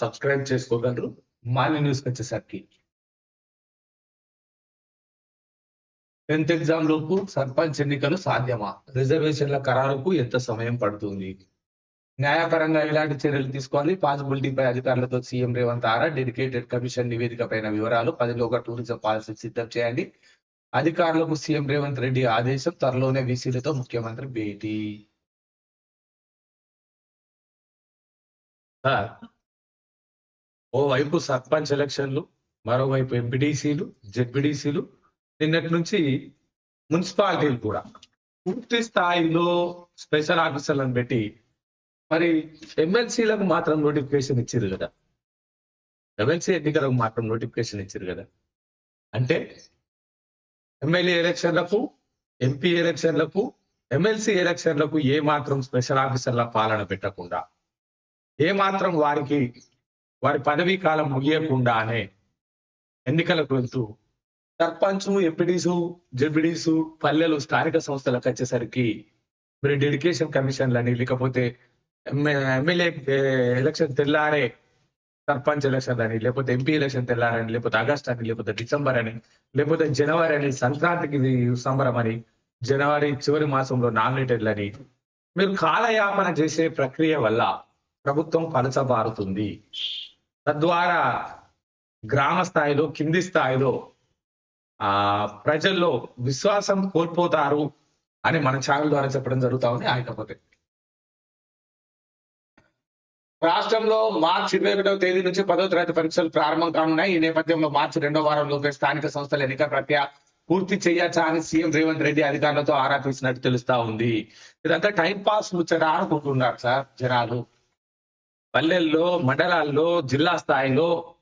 Subscribe చేసుకోగలరు. Morning న్యూస్కి వచ్చేసరికి. టెన్త్ ఎగ్జామ్ లోపు సర్పంచ్ ఎన్నికలు సాధ్యమా? రిజర్వేషన్ల ఖరారుకు ఎంత సమయం పడుతుంది? న్యాయపరంగా ఎలాంటి చర్యలు తీసుకోవాలి? పాసిబిలిటీపై అధికారులతో సీఎం రేవంత్ ఆరా డెడికేటెడ్ కమిషన్ నివేదిక పైన వివరాలు పదిలోగా టూరిజం పాలసీ సిద్ధం చేయండి. అధికారులకు సీఎం రేవంత్ రెడ్డి ఆదేశం త్వరలోనే వీసీలతో ముఖ్యమంత్రి భేటీ. ఓవైపు సర్పంచ్ ఎలక్షన్లు మరోవైపు ఎంపీడీసీలు జెడ్పీడీసీలు నిన్నటి నుంచి మున్సిపాలిటీలు కూడా పూర్తి స్థాయిలో స్పెషల్ ఆఫీసర్లను పెట్టి మరి ఎమ్మెల్సీలకు మాత్రం నోటిఫికేషన్ ఇచ్చారు కదా. ఎమ్మెల్సీ ఎన్నికలకు మాత్రం నోటిఫికేషన్ ఇచ్చారు కదా. అంటే ఎమ్మెల్యే ఎలక్షన్లకు ఎంపీ ఎలక్షన్లకు ఎమ్మెల్సీ ఎలక్షన్లకు ఏ మాత్రం స్పెషల్ ఆఫీసర్ల పాలన పెట్టకుండా ఏ మాత్రం వారికి వారి పదవీ కాలం ముగియకుండానే ఎన్నికలకు వెళ్తూ సర్పంచ్ ఎంపీడీసు జెడ్పీడీసు పల్లెలు స్థానిక సంస్థలకు వచ్చేసరికి మీరు డెడికేషన్ కమిషన్లని లేకపోతే ఎమ్మెల్యే ఎలక్షన్ తెల్లారే సర్పంచ్ ఎలక్షన్ అని లేకపోతే ఎంపీ ఎలక్షన్ తెల్లారని లేకపోతే ఆగస్ట్ అని లేకపోతే డిసెంబర్ అని లేకపోతే జనవరి అని సంక్రాంతికి సంబరం అని జనవరి చివరి మాసంలో నామినేటెడ్లని మీరు కాలయాపన చేసే ప్రక్రియ వల్ల ప్రభుత్వం పలచబారుతుంది. తద్వారా గ్రామ స్థాయిలో కింది స్థాయిలో ఆ ప్రజల్లో విశ్వాసం కోల్పోతారు అని మన ఛానల్ ద్వారా చెప్పడం జరుగుతా ఉంది ఆయకపోతే రాష్ట్రంలో మార్చి ఇరవై ఒకటవ తేదీ నుంచి పదో తరగతి పరీక్షలు ప్రారంభం కానున్నాయి. ఈ నేపథ్యంలో మార్చి రెండో వారంలోపే స్థానిక సంస్థల ఎన్నికల ప్రక్రియ పూర్తి చేయొచ్చా అని సీఎం రేవంత్ రెడ్డి అధికారులతో ఆరా తీసినట్టు తెలుస్తా ఉంది. ఇదంతా టైం పాస్ ముచ్చట అనుకుంటున్నారు సార్ జనాలు. పల్లెల్లో మండలాల్లో జిల్లా స్థాయిలో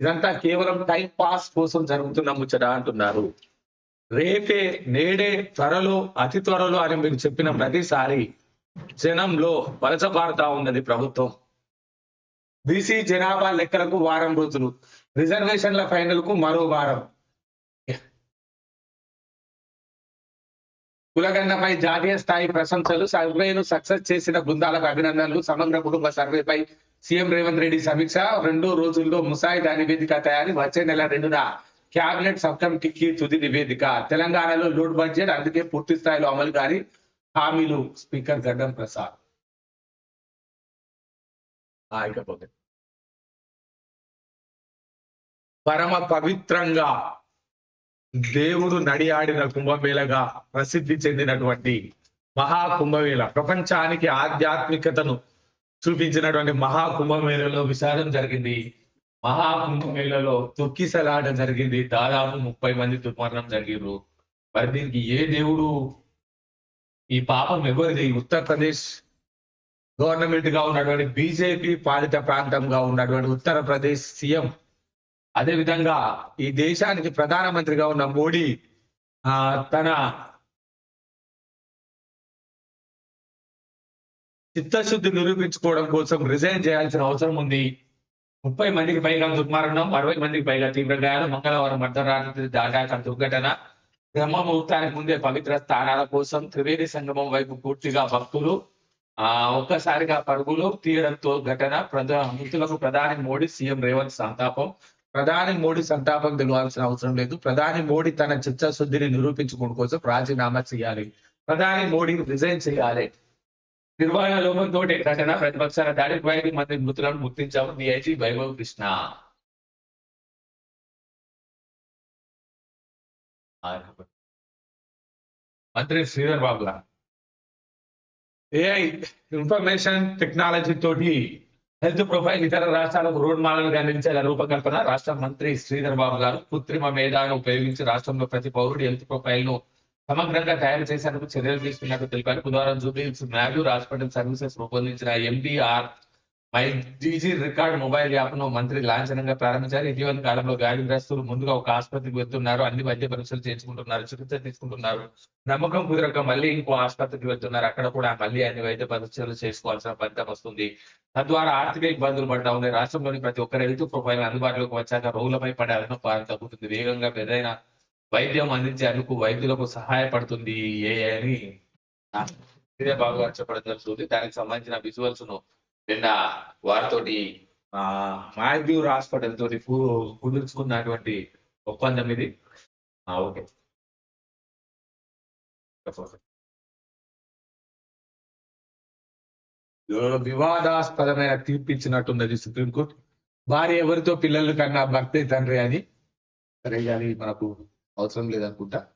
ఇదంతా కేవలం టైం పాస్ కోసం జరుగుతున్న ముచ్చట అంటున్నారు. రేపే నేడే త్వరలో అతి త్వరలో అని మీరు చెప్పిన ప్రతిసారి జనంలో వలసపారుతా ఉన్నది ప్రభుత్వం. బీసీ జనాభా లెక్కలకు వారం రోజులు. రిజర్వేషన్ల ఫైనల్కు మరో వారం. కులగన్నపై జాతీయ స్థాయి ప్రశంసలు సర్వేను సక్సెస్ చేసిన బృందాలకు అభినందనలు. సమగ్ర కుటుంబ సర్వేపై సీఎం రేవంత్ రెడ్డి సమీక్ష. రెండు రోజుల్లో ముసాయిదా నివేదిక తయారీ వచ్చే నెల రెండున కేబినెట్ సబ్ కమిటీకి తుది నివేదిక. తెలంగాణలో లోడ్ బడ్జెట్ అందుకే పూర్తి స్థాయిలో అమలు కాని హామీలు స్పీకర్ గడ్డం ప్రసాద్. ఇకపోతే పరమ పవిత్రంగా దేవుడు నడియాడిన కుంభమేళగా ప్రసిద్ధి చెందినటువంటి మహా కుంభమేళ. ప్రపంచానికి ఆధ్యాత్మికతను చూపించినటువంటి మహా కుంభమేళలో విషాదం జరిగింది. మహా కుంభమేళలో తొక్కిసలాట జరిగింది. దాదాపు ముప్పై మంది దుర్మరణం జరిగిండ్రు. మరి దీనికి ఏ దేవుడు? ఈ పాపం ఎవరిది? ఉత్తరప్రదేశ్ గవర్నమెంట్గా ఉన్నటువంటి బీజేపీ పాలిత ప్రాంతంగా ఉన్నటువంటి ఉత్తరప్రదేశ్ సీఎం అదే విధంగా ఈ దేశానికి ప్రధానమంత్రిగా ఉన్న మోడీ ఆ తన చిత్తశుద్ధి నిరూపించుకోవడం కోసం రిజైన్ చేయాల్సిన అవసరం ఉంది. ముప్పై మందికి పైగా దుర్మరణం అరవై మందికి పైగా తీవ్ర గాయాలు మంగళవారం అర్ధరాత్రి దాటాక దుర్ఘటన. బ్రహ్మ ముహూర్తానికి ముందే పవిత్ర స్థానాల కోసం త్రివేణి సంగమం వైపు పూర్తిగా భక్తులు ఆ ఒక్కసారిగా పరుగులు తీయడంతో ఘటన. ప్రధాన మృతులకు ప్రధాని మోడీ సీఎం రేవంత్ సంతాపం. ప్రధాని మోడీ సంతాపం తెలియాల్సిన అవసరం లేదు. ప్రధాని మోడీ తన చిత్తశుద్ధిని నిరూపించుకోవడం కోసం రాజీనామా చేయాలి. ప్రధాని మోడీ రిజైన్ చేయాలి. నిర్వహణ లోపంతో ఘటన ప్రతిపక్షాల దాడి ఐదు మంది మృతులను గుర్తించాము. డిఐజీ వైభవ్ కృష్ణ. మంత్రి Sridhar Babu AI information technology తోటి హెల్త్ ప్రొఫైల్ ఇతర రాష్ట్రాలకు రోడ్ మాలను అందించేలా రూపకల్పన రాష్ట్ర మంత్రి శ్రీధర్ బాబు గారు కృత్రిమ మేధాను ఉపయోగించి రాష్ట్రంలో ప్రతి పౌరుడి హెల్త్ ప్రొఫైల్ను సమగ్రంగా తయారు చేసేందుకు చర్యలు తీసుకున్నట్టు తెలిపారు. బుధవారం జూబ్లీహిల్స్ మ్యాగ్యూర్ హాస్పిటల్ సర్వీసెస్ రూపొందించిన MDR my digi record mobile యాప్ను మంత్రి లాంఛనంగా ప్రారంభించారు. ఇటీవల కాలంలో గాయగ్రస్తులు ముందుగా ఒక ఆసుపత్రికి వెళ్తున్నారు. అన్ని వైద్య పరీక్షలు చేయించుకుంటున్నారు చికిత్స తీసుకుంటున్నారు. నమ్మకం కుదరక మళ్ళీ ఇంకో ఆసుపత్రికి వెళ్తున్నారు. అక్కడ కూడా మళ్ళీ అన్ని వైద్య పరీక్షలు చేసుకోవాల్సిన ఫలితం వస్తుంది. తద్వారా ఆర్థిక ఇబ్బందులు పడతా ఉన్నాయి. రాష్ట్రంలోని ప్రతి ఒక్కరి హెల్త్ ప్రొఫైల్ అందుబాటులోకి వచ్చాక రోగులపై పడే అదనపు తగ్గుతుంది. వేగంగా పెద్దైన వైద్యం అందించేందుకు వైద్యులకు సహాయపడుతుంది ఏ అని బాగా చెప్పడం జరుగుతుంది. దానికి సంబంధించిన విజువల్స్ను నిన్న వారితోటి ఆ హాస్పిటల్ తోటి కుదుర్చుకున్నటువంటి ఒప్పందం ఇది. ఓకే. వివాదాస్పదమైన తీర్పు ఇచ్చినట్టున్నది సుప్రీంకోర్టు. భార్య ఎవరితో పిల్లలు కన్నా భర్తే తండ్రి అని. సరే అది మనకు అవసరం లేదనుకుంటా.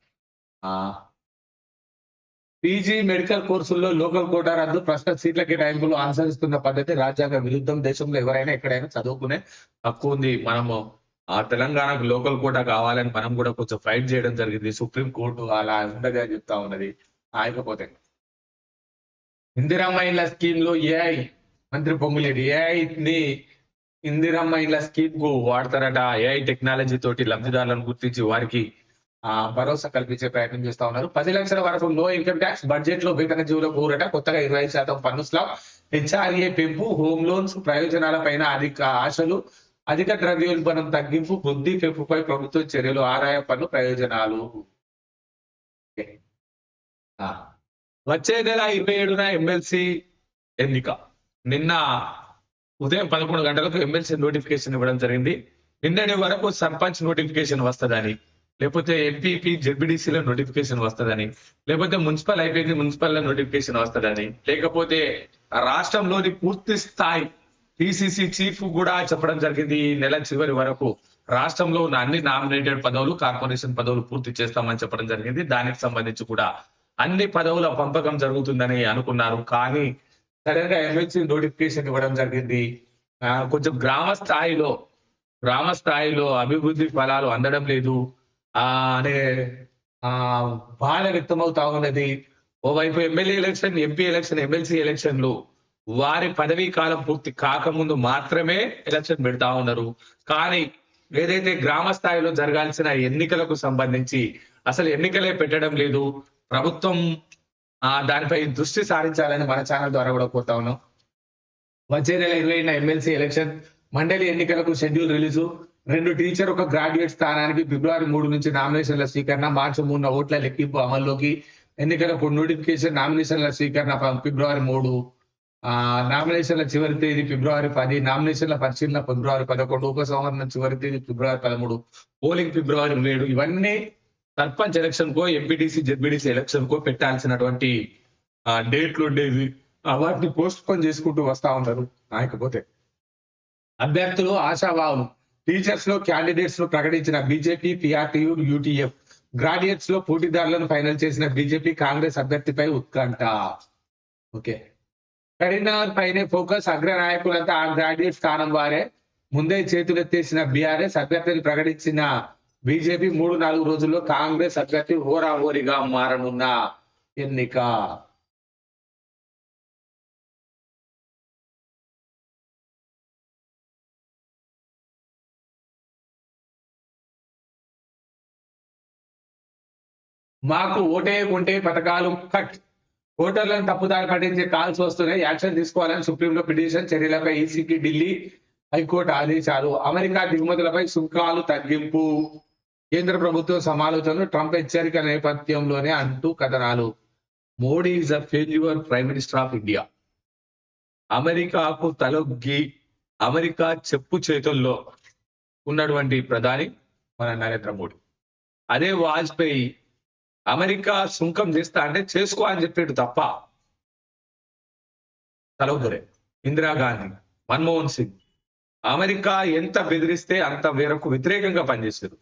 ఆ పీజీ మెడికల్ కోర్సుల్లో లోకల్ కోటా రద్దు ప్రశ్న సీట్ల కేటాయింపులు అనుసరిస్తున్న పద్ధతి రాజ్యాంగ విరుద్ధం. దేశంలో ఎవరైనా ఎక్కడైనా చదువుకునే హక్కు ఉంది. మనము ఆ తెలంగాణకు లోకల్ కోటా కావాలని మనం కూడా కొంచెం ఫైట్ చేయడం జరిగింది. సుప్రీం కోర్టు అలా ఉండగా చెప్తా ఉన్నది. ఆయకపోతే ఇందిరమ్మ ఇళ్ళ స్కీమ్లో ఏఐ మంత్రి పొంగులేడు ఏఐ ని ఇందిరమ్మ ఇళ్ళ స్కీమ్కు వాడతారట. ఏఐ టెక్నాలజీ తోటి లబ్ధిదారులను గుర్తించి వారికి భరోసా కల్పించే ప్రయత్నం చేస్తా ఉన్నారు. పది లక్షల వరకు లో ఇన్కమ్ ట్యాక్స్ బడ్జెట్లో వేతన జీవులకు కూరట కొత్తగా ఇరవై శాతం పన్ను స్లాబ్ హెచ్ఆర్ఏ పెంపు హోమ్ లోన్స్ ప్రయోజనాల పైన అధిక ఆశలు అధిక ద్రవ్యోల్బణం తగ్గింపు వృద్ధి పెంపుపై ప్రభుత్వ చర్యలు ఆదాయ పన్ను ప్రయోజనాలు. వచ్చే నెల ఇరవై ఏడున ఎమ్మెల్సీ ఎన్నిక. నిన్న ఉదయం పదకొండు గంటలకు ఎమ్మెల్సీ నోటిఫికేషన్ ఇవ్వడం జరిగింది. నిన్నటి వరకు సర్పంచ్ నోటిఫికేషన్ వస్తుందని. లేకపోతే ఎంపీపీ జెడ్బిడిసిలో నోటిఫికేషన్ వస్తుందని లేకపోతే మున్సిపల్ అయిపోయింది మున్సిపల్లో నోటిఫికేషన్ వస్తుందని లేకపోతే రాష్ట్రంలోని పూర్తి స్థాయి పిసిసి చీఫ్ కూడా చెప్పడం జరిగింది నెల చివరి వరకు. రాష్ట్రంలో ఉన్న అన్ని నామినేటెడ్ పదవులు కార్పొరేషన్ పదవులు పూర్తి చేస్తామని చెప్పడం జరిగింది. దానికి సంబంధించి కూడా అన్ని పదవుల పంపకం జరుగుతుందని అనుకున్నారు. కానీ సడన్గా ఎమ్మెల్సీ నోటిఫికేషన్ ఇవ్వడం జరిగింది. కొంచెం గ్రామ స్థాయిలో గ్రామ స్థాయిలో అభివృద్ధి ఫలాలు అందడం లేదు. అనే ఆ బాధ వ్యక్తమవుతా ఉన్నది. ఓవైపు MLA election MP election MLC ఎలక్షన్లు వారి పదవీ కాలం పూర్తి కాకముందు మాత్రమే ఎలక్షన్ పెడతా ఉన్నారు. కానీ ఏదైతే గ్రామ స్థాయిలో జరగాల్సిన ఎన్నికలకు సంబంధించి అసలు ఎన్నికలే పెట్టడం లేదు. ప్రభుత్వం ఆ దానిపై దృష్టి సారించాలని మన ఛానల్ ద్వారా కూడా కోరుతా ఉన్నాం. వచ్చే నెల ఇరవై ఎమ్మెల్సీ ఎలక్షన్ మండలి ఎన్నికలకు షెడ్యూల్ రిలీజు. రెండు టీచర్ ఒక గ్రాడ్యుయేట్ స్థానానికి ఫిబ్రవరి మూడు నుంచి నామినేషన్ల స్వీకరణ మార్చి మూడున ఓట్ల లెక్కింపు అమల్లోకి ఎన్నికల నోటిఫికేషన్ నామినేషన్ల స్వీకరణ ఫిబ్రవరి మూడు. నామినేషన్ల చివరి తేదీ ఫిబ్రవరి పది నామినేషన్ల పరిశీలన ఫిబ్రవరి పదకొండు ఉపసంహరణ చివరి తేదీ ఫిబ్రవరి పదమూడు పోలింగ్ ఫిబ్రవరి ఏడు ఇవన్నీ సర్పంచ్ ఎలక్షన్ కో ఎంపీటీసీ జెడ్పీటీసీ ఎలక్షన్ కో పెట్టాల్సినటువంటి డేట్లు ఉండేవి. వాటిని పోస్ట్ పోన్ చేసుకుంటూ వస్తా ఉన్నారు నాయకపోతే. అభ్యర్థులు ఆశావాహులు టీచర్స్లో క్యాండిడేట్స్లో ప్రకటించిన బీజేపీ పిఆర్టీయు యూటీఎఫ్ గ్రాడ్యుయేట్స్లో పోటీదారులను ఫైనల్ చేసిన బీజేపీ కాంగ్రెస్ అభ్యర్థిపై ఉత్కంఠ. ఓకే. కరీంనగర్ పైనే ఫోకస్ అగ్ర నాయకులంతా ఆ గ్రాడ్యుయేట్ స్థానం వారే. ముందే చేతులెత్తేసిన బీఆర్ఎస్ అభ్యర్థిని ప్రకటించిన బీజేపీ మూడు నాలుగు రోజుల్లో కాంగ్రెస్ అభ్యర్థి హోరాహోరీగా మారనున్న ఎన్నిక. మాకు ఓటేయకుంటే పథకాలు కట్. ఓటర్లను తప్పుదారి పట్టించే కాల్స్ వస్తున్నాయి యాక్షన్ తీసుకోవాలని సుప్రీంలో పిటిషన్ చర్యలపై ఈసీకి ఢిల్లీ హైకోర్టు ఆదేశాలు. అమెరికా దిగుమతులపై సుంకాలు తగ్గింపు. కేంద్ర ప్రభుత్వం సమాలోచనలు ట్రంప్ హెచ్చరిక నేపథ్యంలోనే అంటూ కథనాలు. Modi is a failure prime minister of India. అమెరికాకు తలొగ్గి అమెరికా చెప్పు చేతుల్లో ఉన్నటువంటి ప్రధాని మన నరేంద్ర మోడీ. అదే వాజ్పేయి అమెరికా సుంకం చేస్తా అంటే చేసుకో అని చెప్పాడు తప్ప. తలొగ్గరే ఇందిరాగాంధీ మన్మోహన్ సింగ్. అమెరికా ఎంత బెదిరిస్తే అంత వేరకు వ్యతిరేకంగా పనిచేశారు.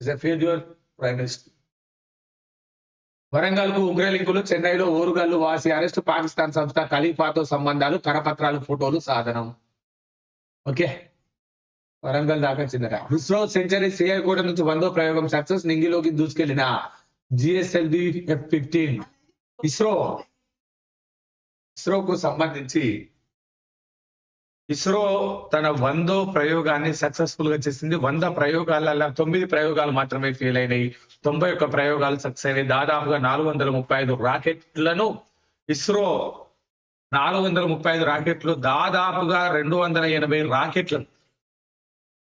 ఇస్ ఫెయిల్యూర్ ప్రైమ్ మినిస్టర్ వరంగల్కు ఉగ్రలింకులు చెన్నైలో ఓరుగల్లు వాసి అరెస్ట్ పాకిస్తాన్ సంస్థ ఖలీఫాతో సంబంధాలు కరపత్రాలు ఫోటోలు సాధనం. ఓకే. వరంగల్ దాకా చిన్నరా ఇస్రో సెంచరీ సిఐ కూడా నుంచి వందో ప్రయోగం సక్సెస్ నింగిలోకి దూసుకెళ్ళిన జిఎస్ఎల్వి ఎఫ్ ఫిఫ్టీన్ ఇస్రో ఇస్రోకు సంబంధించి ఇస్రో తన వందో ప్రయోగాన్ని సక్సెస్ఫుల్గా చేసింది. వంద ప్రయోగాలలో తొమ్మిది ప్రయోగాలు మాత్రమే ఫెయిల్ అయినాయి. తొంభై ఒక్క ప్రయోగాలు సక్సెస్ అయినాయి. దాదాపుగా నాలుగు వందల ముప్పై ఐదు రాకెట్లను ఇస్రో నాలుగు వందల ముప్పై ఐదు రాకెట్లు దాదాపుగా రెండు వందల ఎనభై రాకెట్లను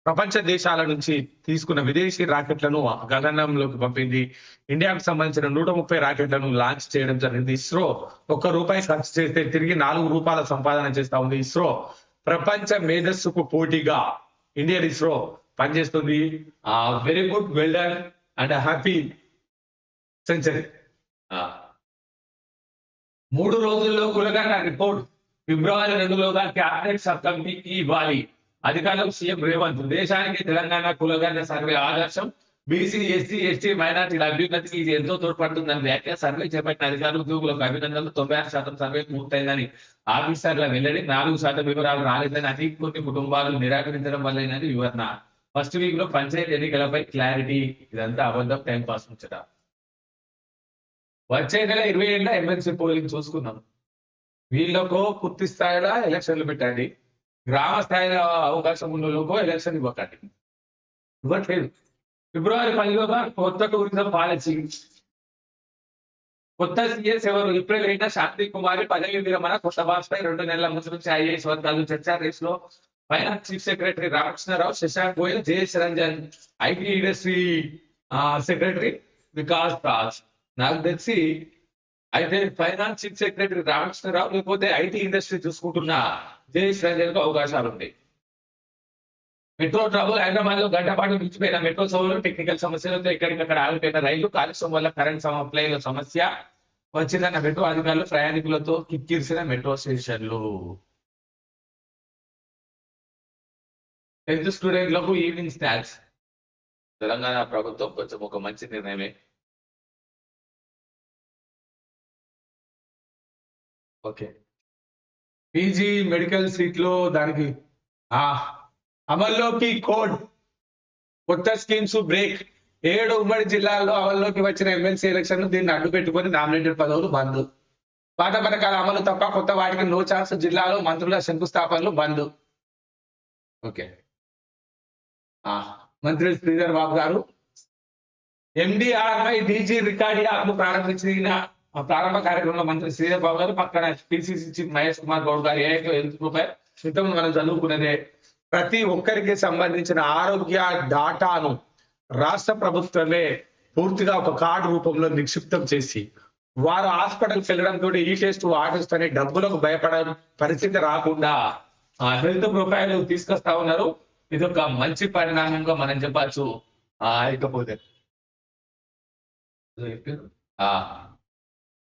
ప్రపంచ దేశాల నుంచి తీసుకున్న విదేశీ రాకెట్లను గగనంలోకి పంపింది. ఇండియాకు సంబంధించిన నూట ముప్పై రాకెట్లను లాంచ్ చేయడం జరిగింది. ఇస్రో ఒక్క రూపాయి ఖర్చు చేస్తే తిరిగి నాలుగు రూపాయల సంపాదన చేస్తా ఉంది ఇస్రో. ప్రపంచ మేధస్సుకు పోటీగా ఇండియన్ ఇస్రో పనిచేస్తుంది. Very good well done and happy century మూడు రోజుల్లో కులగన్న రిపోర్ట్. ఫిబ్రవరి రెండులోగా క్యాబినెట్ సబ్ కమిటీకి ఇవ్వాలి. అధికారులకు సీఎం రేవంత్. దేశానికి తెలంగాణ కులగన్న సర్వే ఆదర్శం. బీసీ ఎస్సీ ఎస్టీ మైనార్టీల అభ్యున్నతికి ఇది ఎంతో తోడ్పడుతుందని వ్యాఖ్య. సర్వే చేపట్టిన అధికారులు ఉద్యోగులకు అభినందనలు. తొంభై ఆరు శాతం సర్వే పూర్తయిందని ఆఫీసర్ల వెల్లడి. నాలుగు శాతం వివరాలు రాలేదని అతి కొన్ని కుటుంబాలు నిరాకరించడం వల్లేనని వివరణ. ఫస్ట్ వీక్లో పంచాయతీ ఎన్నికలపై క్లారిటీ. ఇదంతా అబద్ధం. టైం పాస్ ఉంచట వచ్చే నెల ఇరవై ఏళ్ళ ఎమ్మెల్సీ పోలింగ్ చూసుకుందాం. వీళ్ళకో పూర్తి స్థాయిలో ఎలక్షన్లు పెట్టండి. గ్రామ స్థాయిలో అవకాశం ఉన్న వాళ్ళకో ఎలక్షన్ ఇవ్వకండి. ఇవ్వట్లేదు. ఫిబ్రవరి పదిలోగా కొత్త టూరిజం పాలసీ. కొత్త సీఎస్ ఎవరు? ఏప్రిల్ అయినా శాంతి కుమారి పదవి విరమణ కొత్త బాస్పై రెండు నెలల ముందు నుంచి ఐఏఎస్ వర్గాలు చర్చా రేస్లో finance chief secretary Ramakrishna Rao Shashank Goyal JS Ranjan IT industry secretary Vikas Raj. నాకు తెలిసి అయితే ఫైనాన్స్ చీఫ్ సెక్రటరీ రామకృష్ణరావు లేకపోతే ఐటీ ఇండస్ట్రీ చూసుకుంటున్నా. జేఎస్ రంజన్కు అవకాశాలు ఉంటాయి మెట్రో ట్రబుల్ హైదరాబాద్లో గంట పాటు మించిపోయిన మెట్రో సేవలు టెక్నికల్ సమస్యలతో ఎక్కడికక్కడ ఆగిపోయిన రైలు కాలుష్యం వల్ల కరెంట్ సప్లై సమస్య వచ్చిందన్న మెట్రో అధికారులు ప్రయాణికులతో కిక్కిరిసిన మెట్రో స్టేషన్లు. టెన్త్ స్టూడెంట్లకు ఈవినింగ్ స్నాక్స్. తెలంగాణ ప్రభుత్వం కొంచెం ఒక మంచి నిర్ణయమే. ఓకే. పీజీ మెడికల్ సీట్లో దానికి అమల్లోకి కోడ్. కొత్త స్కీమ్స్ బ్రేక్. ఏడు ఉమ్మడి జిల్లాల్లో అమల్లోకి వచ్చిన ఎమ్మెల్సీ ఎలక్షన్ దీన్ని అడ్డు పెట్టుకొని నామినేటెడ్ పదవులు బంద్. పాత పథకాల అమలు తప్ప కొత్త వాటికి నో ఛాన్స్ జిల్లాలో మంత్రుల శంకుస్థాపనలు బంద్. ఓకే. మంత్రి శ్రీధర్ బాబు గారు. ఎండిఆర్ఐ డీజీ రికార్డ్ యాప్ ప్రారంభించిన ప్రారంభ కార్యక్రమంలో మంత్రి శ్రీధర్ బాబు గారు పక్కన పిసిసి చీఫ్ మహేష్ కుమార్ గౌడ్ గారు ఏఐతో ఎందుకు మనం చదువుకున్నదే. ప్రతి ఒక్కరికి సంబంధించిన ఆరోగ్య డాటాను రాష్ట్ర ప్రభుత్వమే పూర్తిగా ఒక కార్డు రూపంలో నిక్షిప్తం చేసి వారు హాస్పిటల్కి వెళ్ళడంతో ఈ టెస్ట్ ఆ టెస్ట్ అనే డబ్బులకు భయపడే పరిస్థితి రాకుండా ఆ హెల్త్ ప్రొఫైల్ తీసుకొస్తా ఉన్నారు. ఇది ఒక మంచి పరిణామంగా మనం చెప్పచ్చు. ఇకపోతే. ఆ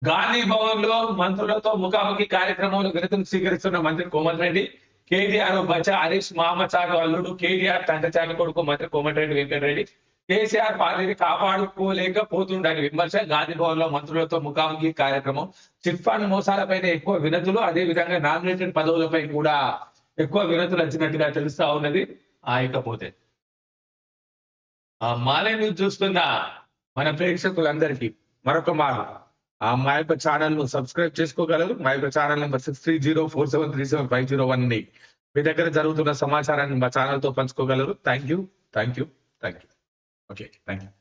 గాంధీ భవన్లో మంత్రులతో ముఖాముఖి కార్యక్రమంలో వినతులు స్వీకరిస్తున్న మంత్రి కోమటిరెడ్డి కేటీఆర్ బచ్చ హరీష్ మామచారు అల్లుడు కేటీఆర్ తండ్రిచారి కొడుకు మంత్రి కోమటిరెడ్డి వెంకటరెడ్డి కేసీఆర్ పార్టీని కాపాడుకోలేకపోతుండని విమర్శ గాంధీ భవన్లో మంత్రులతో ముఖాముఖి కార్యక్రమం. చిట్ ఫండ్ మోసాలపైన ఎక్కువ వినతులు అదే విధంగా నామినేటెడ్ పదవులపై కూడా ఎక్కువ వినతులు వచ్చినట్టుగా తెలుస్తా ఉన్నది ఆ ఇకపోతే మాలే న్యూస్ చూస్తున్న మన ప్రేక్షకులందరికీ మరొక మారు. ఆ మా యొక్క ఛానల్ను సబ్స్క్రైబ్ చేసుకోగలరు. మా యొక్క channel number six three zero four seven three seven five zero వన్ని మీ దగ్గర జరుగుతున్న సమాచారాన్ని మా ఛానల్తో పంచుకోగలరు. Thank you thank you thank you okay. Thank you